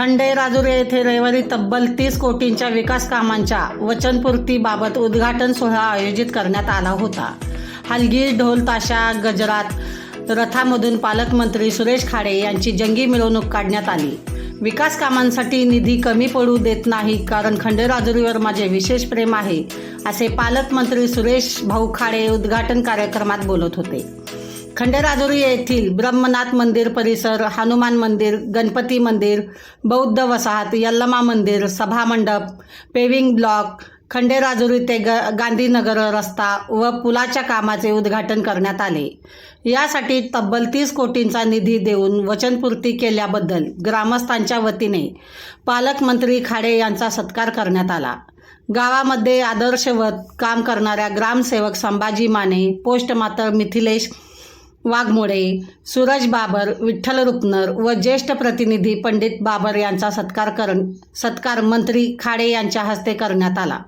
खंडे राजुरे येथे रविवारी तब्बल तीस कोटींच्या विकास कामांच्या वचनपूर्तीबाबत उद्घाटन सोहळा आयोजित करण्यात आला होता. हलगी ढोल ताशा गजरात रथामधून पालकमंत्री सुरेश खाडे यांची जंगी मिरवणूक काढण्यात आली. विकास कामांसाठी निधी कमी पडू देत नाही कारण खंडेराजुरीवर माझे विशेष प्रेम आहे असे पालकमंत्री सुरेश भाऊ खाडे उद्घाटन कार्यक्रमात बोलत होते. खंडेराजुरी येथील ब्रह्मनाथ मंदिर परिसर हनुमान मंदिर गणपती मंदिर बौद्ध वसाहत यल्लमा मंदिर सभामंडप पेविंग ब्लॉक खंडेराजुरी ते ग गांधीनगर रस्ता व पुलाच्या कामाचे उद्घाटन करण्यात आले. यासाठी तब्बल तीस कोटींचा निधी देऊन वचनपूर्ती केल्याबद्दल ग्रामस्थांच्या वतीने पालकमंत्री खाडे यांचा सत्कार करण्यात आला. गावामध्ये आदर्शवत काम करणाऱ्या ग्रामसेवक संभाजी माने पोस्ट मातर मिथिलेश वाघमोडे सूरज बाबर विठ्ठल रुपनर व ज्येष्ठ प्रतिनिधी पंडित बाबर यांचा सत्कार करण सत्कार मंत्री खाडे यांच्या हस्ते करण्यात आला.